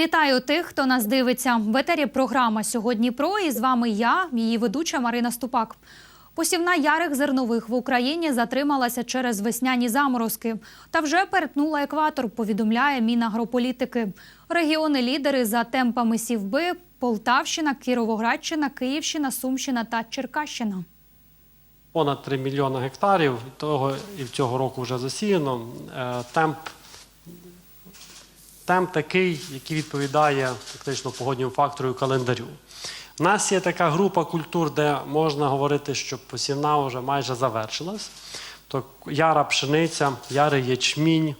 Вітаю тих, хто нас дивиться. В етері програма сьогодні про і з вами я, її ведуча Марина Ступак. Посівна ярих зернових в Україні затрималася через весняні заморозки та вже перетнула екватор. Повідомляє Мінагрополітики. Регіони лідери за темпами сівби Полтавщина, Кіровоградщина, Київщина, Сумщина та Черкащина. Понад 3 мільйони гектарів, того і в цього року вже засіяно. Е, Темп, темп такий, який відповідає фактично погоднім фактору і календарю. У нас є така група культур, де можна говорити, що посівна вже майже завершилась. То яра пшениця, ярий ячмінь, е,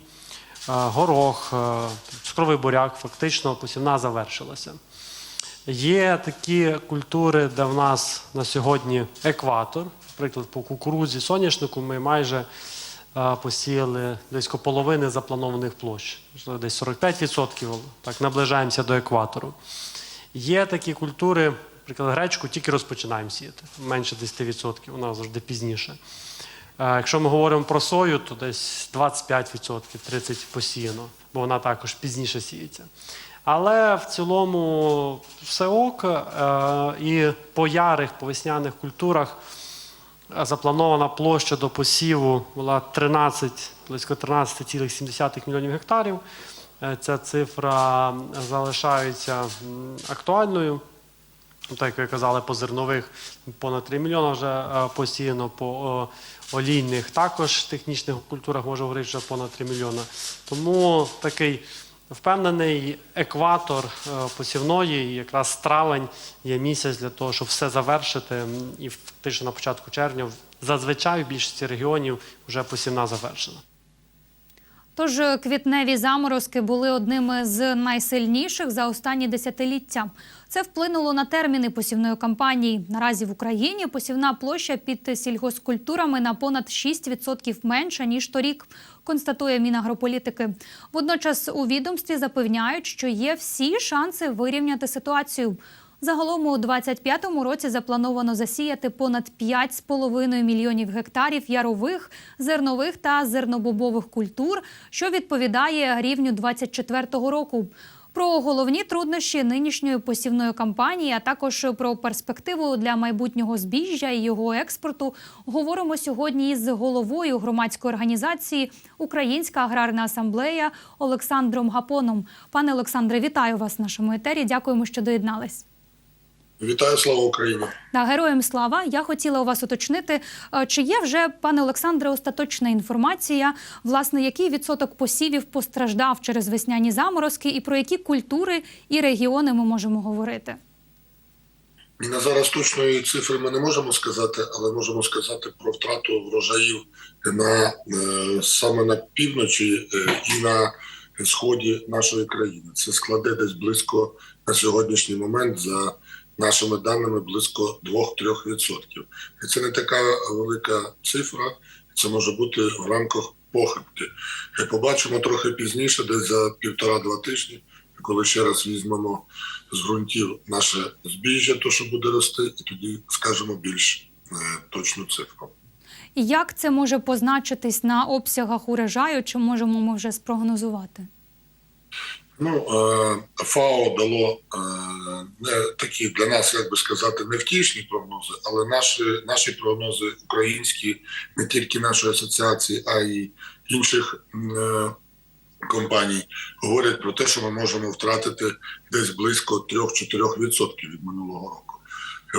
горох, е, цукровий буряк, фактично посівна завершилася. Є такі культури, де в нас на сьогодні екватор. Наприклад, по кукурудзі, соняшнику ми майже посіяли близько половини запланованих площ, десь 45%, так наближаємося до екватору. Є такі культури, наприклад, гречку тільки розпочинаємо сіяти, менше 10%, вона завжди пізніше. Якщо ми говоримо про сою, то десь 25%, 30% посіяно, бо вона також пізніше сіється. Але в цілому все ок. І по ярих, по весняних культурах запланована площа до посіву була 13, близько 13,7 мільйонів гектарів. Е, Ця цифра залишається актуальною. Так, як ви казали, по зернових понад 3 мільйони вже е, посіяно, по олійних також технічних культурах може говорити, що понад 3 мільйони. Тому такий впевнений екватор е, посівної, якраз травень є місяць для того, щоб все завершити. І фактично на початку червня зазвичай в більшості регіонів вже посівна завершена. Тож квітневі заморозки були одними з найсильніших за останні десятиліття. Це вплинуло на терміни посівної кампанії. Наразі в Україні посівна площа під сільгоспкультурами на понад 6% менша ніж торік, констатує Мінагрополітики. Водночас у відомстві запевняють, що є всі шанси вирівняти ситуацію. Загалом у 2025 році заплановано засіяти понад 5,5 мільйонів гектарів ярових, зернових та зернобобових культур, що відповідає рівню 2024 року. Про головні труднощі нинішньої посівної кампанії, а також про перспективу для майбутнього збіжжя і його експорту, говоримо сьогодні із головою громадської організації Українська аграрна асамблея Олександром Гапоном. Пане Олександре, вітаю вас в нашому етері. Дякуємо, що доєднались. Вітаю, слава Україні! Да, героям слава. Я хотіла у вас уточнити, е, чи є вже, пане Олександре, остаточна інформація, власне, який відсоток посівів постраждав через весняні заморозки, і про які культури і регіони ми можемо говорити? І на зараз точної цифри ми не можемо сказати, але можемо сказати про втрату врожаїв на е, саме на півночі е, і на сході нашої країни. Це складе десь близько на сьогоднішній момент за нашими даними близько 2-3%. І це не така велика цифра, це може бути в рамках похибки. І побачимо трохи пізніше, десь за півтора-два тижні, коли ще раз візьмемо з ґрунтів наше збіжжя, то що буде рости, і тоді скажемо більш е, точну цифру. І як це може позначитись на обсягах урожаю? Чи можемо ми вже спрогнозувати? Ну, е, ФАО дало е, не такі для нас, як би сказати, невтішні прогнози, але наші, наші прогнози українські, не тільки нашої асоціації, а й інших е, компаній, говорять про те, що ми можемо втратити десь близько 3-4% від минулого року.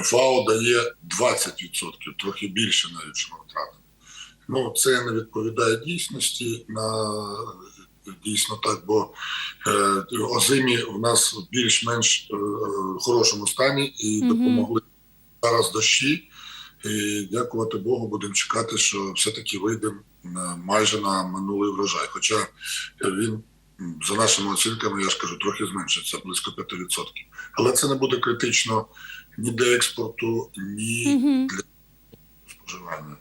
ФАО дає 20%, трохи більше навіть що ми втратимо. Ну, це не відповідає дійсності на дійсно так, бо е, озимі в нас в більш-менш е, хорошому стані і допомогли зараз дощі. І дякувати Богу, будемо чекати, що все-таки вийдемо майже на минулий врожай. Хоча він, за нашими оцінками, я ж кажу, трохи зменшиться, близько 5%. Але це не буде критично ні для експорту, ні Угу. споживання.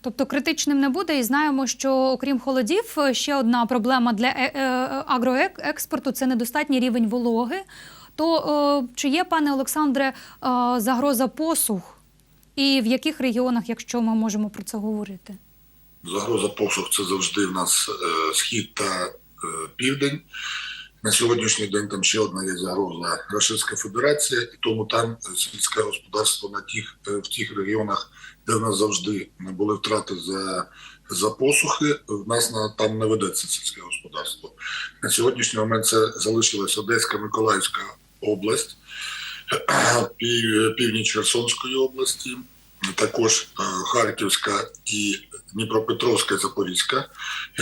Тобто критичним не буде, і знаємо, що окрім холодів, е, ще одна проблема для е- е- агроекспорту це недостатній рівень вологи. То чи є, пане Олександре, загроза посух? І в яких регіонах, якщо ми можемо про це говорити? Загроза посух це завжди в нас схід та південь. На сьогоднішній день там ще одна є загроза Російська Федерація, і тому там сільське господарство на тих в тих регіонах, де в нас завжди були втрати за, за посухи. В нас на там не ведеться сільське господарство. На сьогоднішній момент це залишилась Одеська Миколаївська область, пів- північ Херсонської області, також е, Харківська і Дніпропетровська, і Запорізька,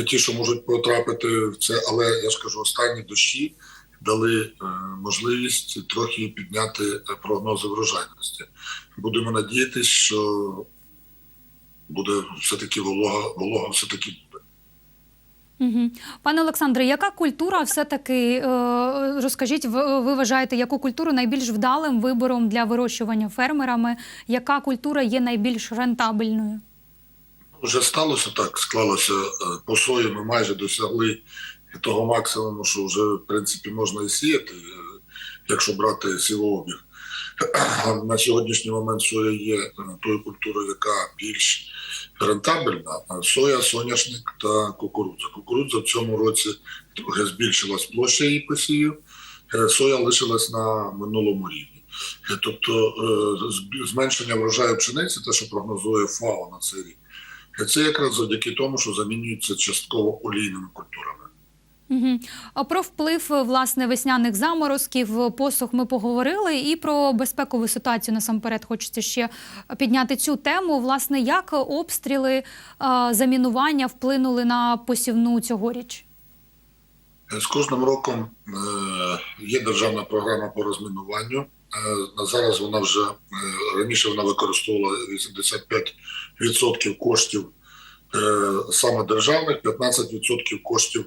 ті, що можуть потрапити в це, але я ж кажу, останні дощі дали е, можливість трохи підняти прогнози врожайності. Будемо надіятися, що буде все-таки волога, волога все-таки буде. Угу. Пане Олександре, яка культура все-таки е, розкажіть, ви, вважаєте, яку культуру найбільш вдалим вибором для вирощування фермерами? Яка культура є найбільш рентабельною? Вже сталося так, склалося по сої. Ми майже досягли того максимуму, що вже в принципі можна і сіяти, е, якщо брати сівообіг. На сьогоднішній момент соя є е, тою культурою, яка більш рентабельна. Соя, соняшник та кукурудза. Кукурудза в цьому році трохи збільшилась площа її посію. е, Соя лишилась на минулому рівні. Е, Тобто зменшення врожаю пшениці, те, що прогнозує ФАО на цей рік, це якраз завдяки тому, що замінюється частково олійними культурами. Угу. Про вплив власне весняних заморозків, посух ми поговорили, і про безпекову ситуацію насамперед хочеться ще підняти цю тему. Власне, як обстріли, е, замінування вплинули на посівну цьогоріч? Е, З кожним роком е, є державна програма по розмінуванню. На зараз вона вже раніше вона використовувала 85% коштів саме державних, 15% коштів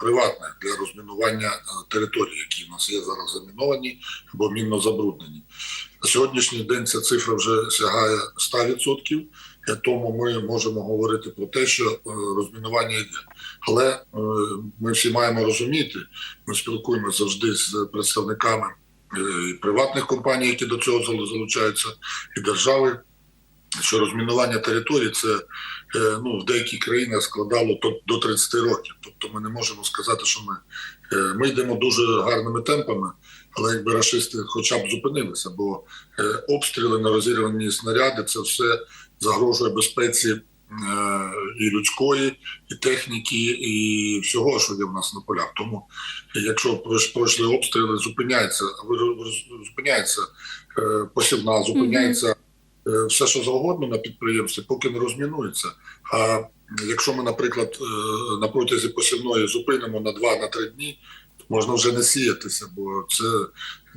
приватних для розмінування е, територій, які в нас є зараз заміновані або мінно забруднені. На сьогоднішній день ця цифра вже сягає 100%, е, тому ми можемо говорити про те, що е, розмінування йде. Але е, ми всі маємо розуміти, ми спілкуємося завжди з представниками приватних компаній, які до цього залучаються, і держави. Що розмінування територій це е, ну, в деяких країнах складало до 30 років. Тобто ми не можемо сказати, що ми, е, ми йдемо дуже гарними темпами, але якби рашисти хоча б зупинилися, бо е, обстріли на розірвані снаряди це все загрожує безпеці і людської, і техніки, і всього, що є в нас на полях. Тому, якщо пройшли обстріли, зупиняється, зупиняється посівна, зупиняється все, що завгодно на підприємстві, поки не розмінується. А якщо ми, наприклад, е, на протязі посівної зупинимо на 2-3 дні, можна вже не сіятися, бо це,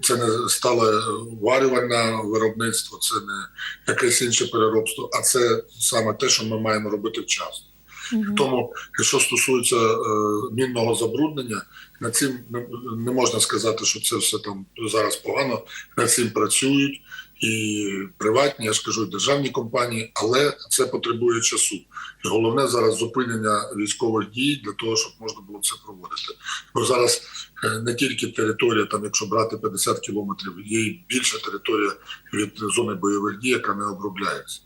це не стале варювальне виробництво, це не якесь інше переробство, а це саме те, що ми маємо робити вчасно. Мгм. Тому, що стосується е, мінного забруднення, над цим не, не можна сказати, що це все там зараз погано. Над цим працюють і приватні, я ж кажу, державні компанії, але це потребує часу. І головне зараз зупинення військових дій для того, щоб можна було це проводити. Бо зараз е, не тільки територія, там, якщо брати 50 кілометрів, є більша територія від зони бойових дій, яка не обробляється.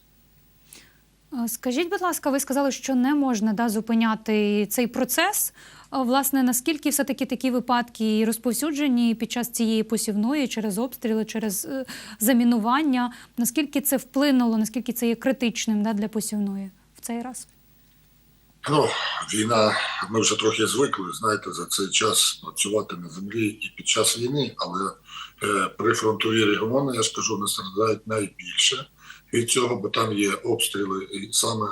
Е, Скажіть, будь ласка, ви сказали, що не можна да, зупиняти цей процес. Е, Власне, наскільки все-таки такі випадки розповсюджені під час цієї посівної через обстріли, через е, замінування? Наскільки це вплинуло, наскільки це є критичним да, для посівної в цей раз? Ну, війна, ми вже трохи звикли, знаєте, за цей час працювати на землі і під час війни, але е, прифронтові регіони, я ж кажу, не страдають найбільше від цього, бо там є обстріли і саме е,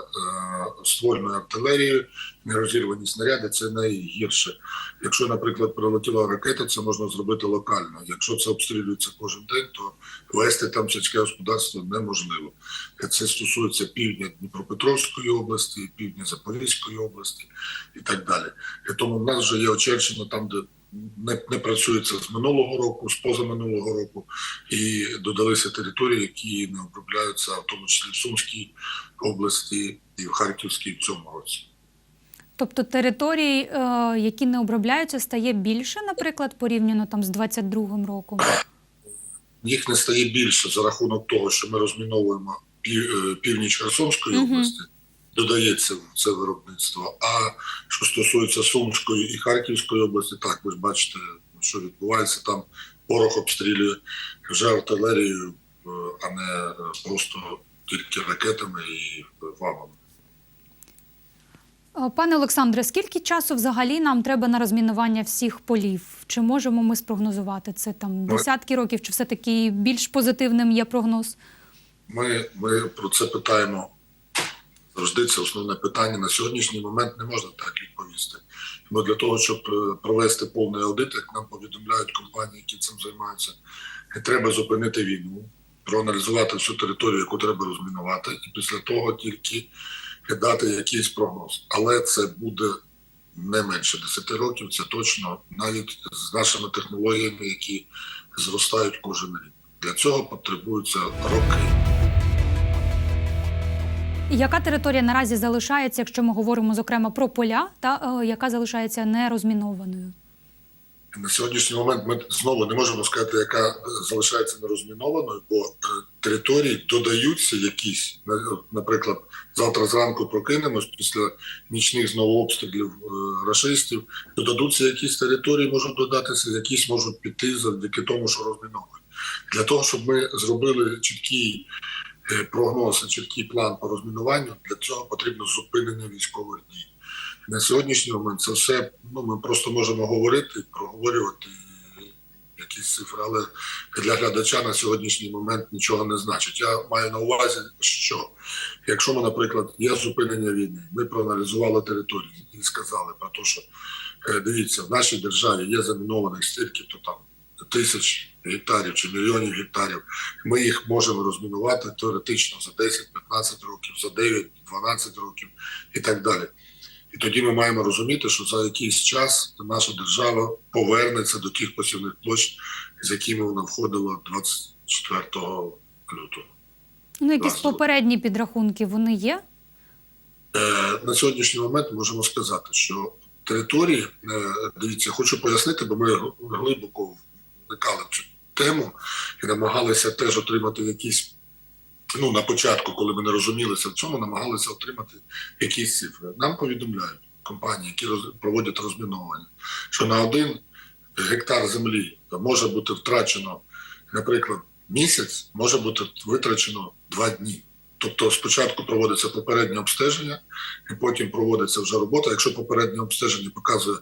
ствольною артилерією, нерозірвані снаряди це найгірше. Якщо, наприклад, прилетіла ракета, це можна зробити локально. Якщо це обстрілюється кожен день, то вести там сільське господарство неможливо. Це стосується півдня Дніпропетровської області, півдня Запорізької області і так далі. І тому в нас вже є очерчено там, де не, не працюється з минулого року, з позаминулого року, і додалися території, які не обробляються, в тому числі в Сумській області і в Харківській в цьому році. Тобто територій, е, які не обробляються, стає більше, наприклад, порівняно там з 22-м роком? Їх не стає більше за рахунок того, що ми розміновуємо е, північ Херсонської Мгм. області, додається в це виробництво. А що стосується Сумської і Харківської області, так ви ж бачите, що відбувається там. Порох обстрілює вже артилерією, е, а не е, просто тільки ракетами і вамами. Е, Пане Олександре, скільки часу взагалі нам треба на розмінування всіх полів? Чи можемо ми спрогнозувати це там десятки років, чи все таки більш позитивним є прогноз? Ми, ми про це питаємо завжди. Це основне питання. На сьогоднішній момент не можна так відповісти. Бо для того, щоб е, провести повний аудит, як нам повідомляють компанії, які цим займаються, треба зупинити війну, проаналізувати всю територію, яку треба розмінувати, і після того тільки дати якийсь прогноз. Але це буде не менше 10 років, це точно навіть з нашими технологіями, які зростають кожен рік. Для цього потребуються роки. Яка територія наразі залишається, якщо ми говоримо зокрема про поля, та е, яка залишається нерозмінованою? На сьогоднішній момент ми знову не можемо сказати, яка е, залишається нерозмінованою, бо е, території додаються якісь. Наприклад, завтра зранку прокинемось після нічних знову обстрілів е, рашистів. Додадуться якісь території, можуть додатися, якісь можуть піти завдяки тому, що розміновують. Для того, щоб ми зробили чіткий е, прогноз, і чіткий план по розмінуванню, для цього потрібно зупинення військових дій. На сьогоднішній момент це все ну ми просто можемо говорити, проговорювати якісь цифри, але для глядача на сьогоднішній момент нічого не значить. Я маю на увазі, що якщо ми, наприклад, є зупинення війни, ми проаналізували територію і сказали про те, що е, дивіться, в нашій державі є замінованих стільки, то там тисяч гектарів чи мільйонів гектарів. Ми їх можемо розмінувати теоретично за 10-15 років, за 9-12 років і так далі. І тоді ми маємо розуміти, що за якийсь час наша держава повернеться до тих посівних площ, з якими вона входила 24 лютого. Ну, якісь попередні підрахунки вони є? Е, на сьогоднішній момент можемо сказати, що території, е, дивіться, хочу пояснити, бо ми глибоко вникали цю тему і намагалися теж отримати якісь. Ну, на початку, коли ми не розумілися в цьому, намагалися отримати якісь цифри. Нам повідомляють компанії, які роз, проводять розміновування, що на один гектар землі може бути втрачено, наприклад, місяць, може бути витрачено два дні. Тобто спочатку проводиться попереднє обстеження, і потім проводиться вже робота. Якщо попереднє обстеження показує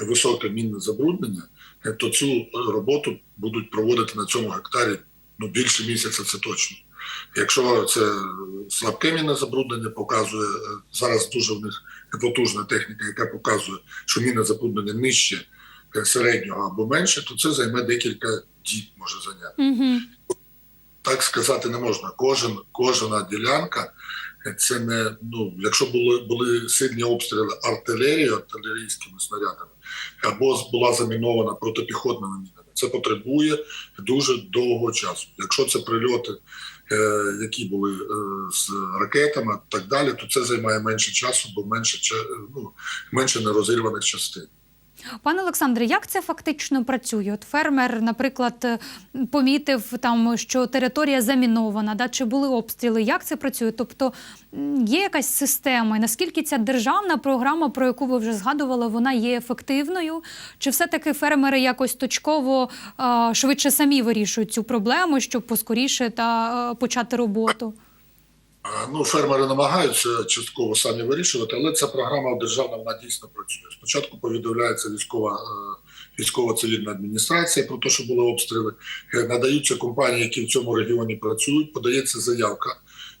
високе мінне забруднення, то цю роботу будуть проводити на цьому гектарі ну, більше місяця, це точно. Якщо це слабке мінне забруднення, показує зараз дуже в них потужна техніка, яка показує, що мінне забруднення нижче е, середнього або менше, то це займе декілька діб може зайняти Угу. так сказати не можна. Кожен, кожна ділянка це не ну, якщо були, були сильні обстріли артилерії, артилерійськими снарядами, або була замінована протипіхотними мінами, це потребує дуже довгого часу. Якщо це прильоти, е, які були е, з ракетами, так далі, то це займає менше часу, бо менше ну, менше нерозірваних частин. Пане Олександре, як це фактично працює? От фермер, наприклад, е, помітив там, що територія замінована, да, чи були обстріли. Як це працює? Тобто є якась система, і наскільки ця державна програма, про яку ви вже згадували, вона є ефективною? Чи все-таки фермери якось точково е, швидше самі вирішують цю проблему, щоб поскоріше та е, почати роботу? Ну, фермери намагаються частково самі вирішувати, але ця програма державна вона дійсно працює. Спочатку повідомляється військова е, військова цивільна адміністрація про те, що були обстріли. Е, Надаються компанії, які в цьому регіоні працюють. Подається заявка.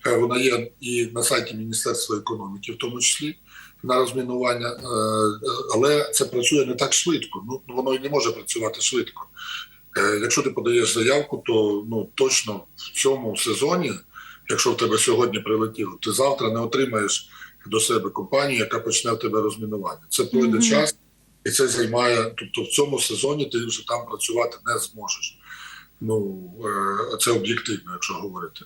Е, Вона є і на сайті Міністерства економіки, в тому числі на розмінування, але це працює не так швидко. Ну воно і не може працювати швидко. Якщо ти подаєш заявку, то ну точно в цьому сезоні якщо в тебе сьогодні прилетіло, ти завтра не отримаєш до себе компанію, яка почне в тебе розмінування. Це пройде Мгм. час, і це займає. Тобто, в цьому сезоні ти вже там працювати не зможеш. Ну е, це об'єктивно, якщо говорити.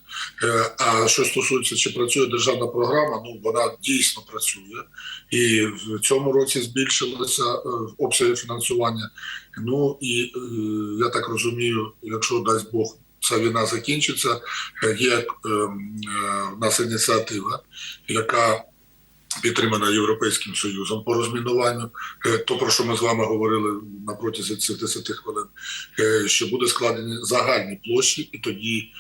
Е, А що стосується, чи працює державна програма, ну вона дійсно працює, і в цьому році збільшилося е, обсяги фінансування. Ну і я так розумію, якщо дасть Бог ця війна закінчиться, е, є е, е, в нас ініціатива, яка підтримана Європейським Союзом по розмінуванню, то про що ми з вами говорили на протязі цих 10 хвилин, що буде складені загальні площі, і тоді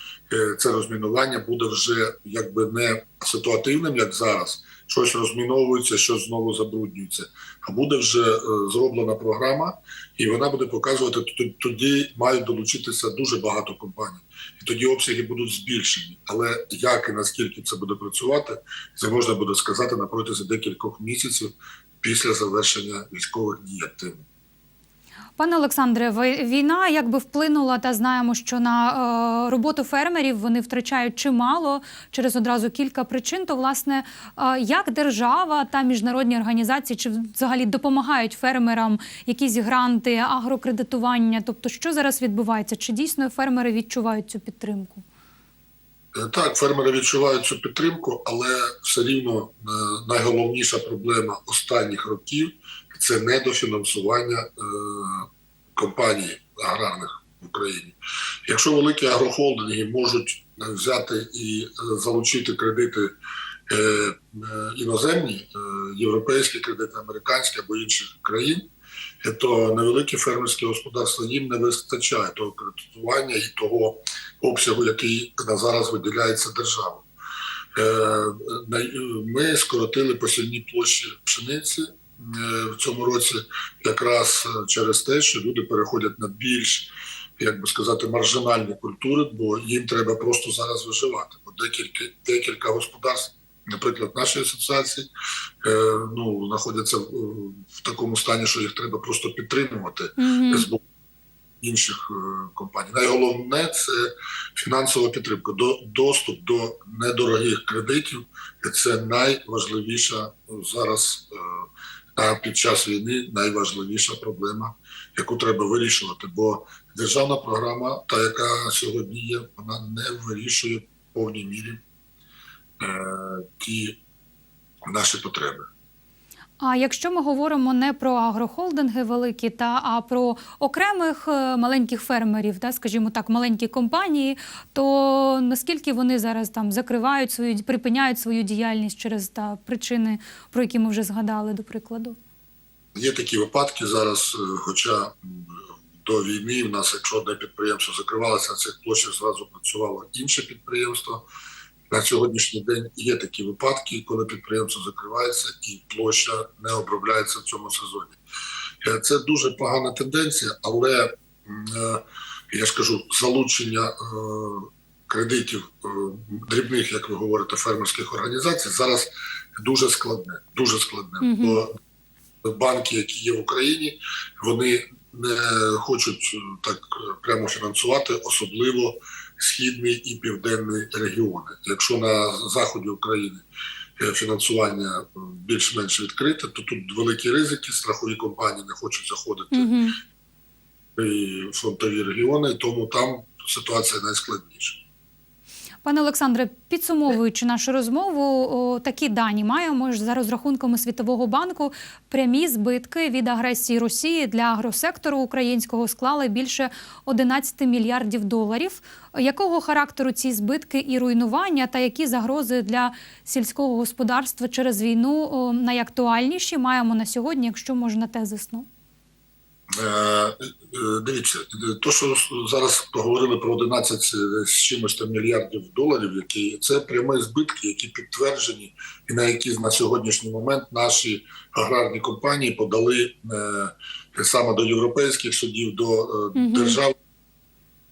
це розмінування буде вже якби не ситуативним, як зараз. Щось розміновується, щось знову забруднюється. А буде вже е, зроблена програма, і вона буде показувати, тоді мають долучитися дуже багато компаній, і тоді обсяги будуть збільшені. Але як і наскільки це буде працювати, це можна буде сказати на протязі декількох місяців після завершення військових дій активних. Пане Олександре, війна якби вплинула, та знаємо, що на е, роботу фермерів вони втрачають чимало через одразу кілька причин. То власне, е, як держава та міжнародні організації чи взагалі допомагають фермерам якісь гранти, агрокредитування? Тобто, що зараз відбувається? Чи дійсно фермери відчувають цю підтримку? Е, Так, фермери відчувають цю підтримку, але все рівно найголовніша проблема останніх років це недофінансування е, компаній аграрних в Україні. Якщо великі агрохолдинги можуть е, взяти і е, залучити кредити е, е, іноземні, е, європейські кредити, американські або інших країн, е, то невеликі фермерські господарства їм не вистачає того кредитування і того обсягу, який на зараз виділяється державою. Ми скоротили посівні площі пшениці в цьому році якраз е, через те, що люди переходять на більш, як би сказати, маржинальні культури, бо їм треба просто зараз виживати. Бо декілька, декілька господарств, наприклад, нашої асоціації, е, ну, знаходяться в, в такому стані, що їх треба просто підтримувати Угу. з боку інших е, компаній. Найголовне це фінансова підтримка. До доступ до недорогих кредитів це найважливіша е, зараз е, а під час війни найважливіша проблема, яку треба вирішувати. Бо державна програма, та яка сьогодні є, вона не вирішує в повній мірі е, ті наші потреби. А якщо ми говоримо не про агрохолдинги великі, та а про окремих е, маленьких фермерів, та скажімо так, маленькі компанії, то наскільки вони зараз там закривають свою припиняють свою діяльність через та причини, про які ми вже згадали, до прикладу? Є такі випадки зараз, е, хоча до війни в нас, якщо одне підприємство закривалося, на цих площах зразу працювало інше підприємство. На сьогоднішній день є такі випадки, коли підприємство закривається і площа не обробляється в цьому сезоні. Е, Це дуже погана тенденція, але е, я ж кажу, залучення е, кредитів дрібних, як ви говорите, фермерських організацій зараз дуже складне. Дуже складне. Мгм. Бо банки, які є в Україні, вони не хочуть так прямо фінансувати, особливо східний і південний регіони. Якщо на заході України е, фінансування е, більш-менш відкрите, то тут великі ризики, страхові компанії не хочуть заходити Угу. і фронтові регіони, тому там ситуація найскладніша. Пане Олександре, підсумовуючи нашу розмову, такі дані маємо ж за розрахунками Світового банку. Прямі збитки від агресії Росії для агросектору українського склали більше 11 мільярдів доларів. Якого характеру ці збитки і руйнування, та які загрози для сільського господарства через війну найактуальніші маємо на сьогодні, якщо можна тезисно? Е, е, Дивіться, то, що зараз поговорили про 11 з чимось там мільярдів доларів, які це прямі збитки, які підтверджені, і на які на сьогоднішній момент наші аграрні компанії подали е, саме до європейських судів, до е, держав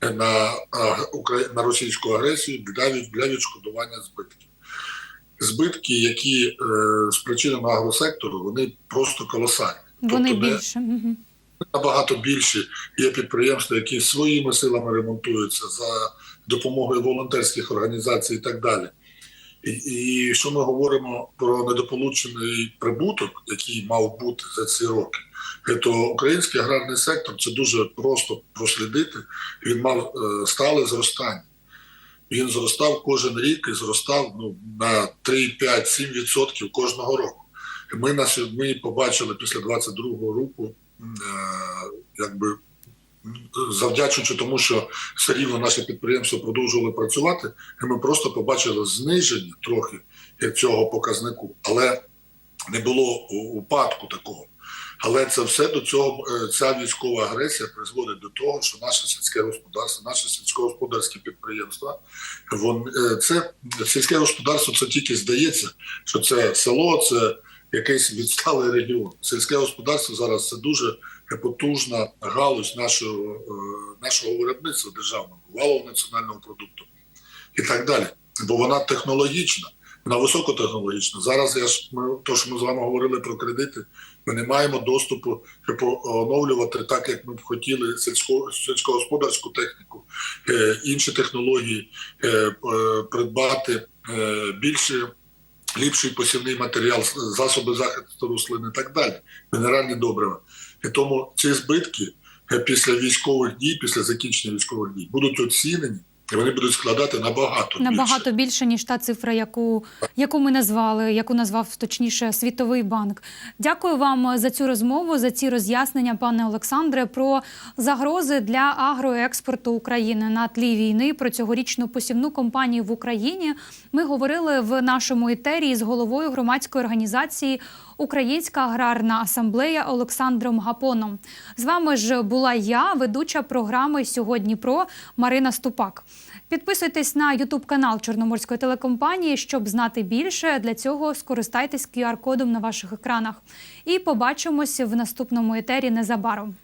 на, а, на російську агресію для, для відшкодування збитків. Збитки, які е, спричинені агросектору, вони просто колосальні. Вони Тобто більше. Угу. Набагато більші. Є підприємства, які своїми силами ремонтуються за допомогою волонтерських організацій і так далі. І, і що ми говоримо про недополучений прибуток, який мав бути за ці роки, то український аграрний сектор це дуже просто прослідити. Він мав е, стале зростання. Він зростав кожен рік і зростав ну, на 3, 5, 7 відсотків кожного року. Ми, ми побачили після 22-го року якби завдячуючи тому, що все рівно наші підприємства продовжували працювати, і ми просто побачили зниження трохи цього показнику. Але не було упадку такого. Але це все до цього е, ця військова агресія призводить до того, що наше сільське господарство, наше сільськогосподарські підприємства, вон е, це сільське господарство. Це тільки здається, що це село, це якийсь відсталий регіон. Сільське господарство зараз це дуже потужна галузь нашого, е, нашого виробництва державного, валового національного продукту і так далі. Бо вона технологічна, вона високотехнологічна. Зараз я ж ми то, що ми з вами говорили про кредити. Ми не маємо доступу, щоб оновлювати так, як ми б хотіли сільсько, сільськогосподарську техніку, е, інші технології, е, придбати більше. Ліпший посівний матеріал, засоби захисту рослин і так далі, мінеральні добрива. І тому ці збитки е, після військових дій, після закінчення військових дій, будуть оцінені, і вони будуть складати набагато. Набагато більше ніж та цифра, яку, яку ми назвали, яку назвав точніше Світовий банк. Дякую вам за цю розмову, за ці роз'яснення, пане Олександре, про загрози для агроекспорту України на тлі війни. Про цьогорічну посівну кампанію в Україні. Ми говорили в нашому етері з головою громадської організації Українська аграрна асамблея Олександром Гапоном. З вами ж була я, ведуча програми сьогодні про Марина Ступак. Підписуйтесь на Ютуб канал Чорноморської телекомпанії, щоб знати більше. Для цього скористайтесь QR-кодом на ваших екранах. І побачимось в наступному етері незабаром.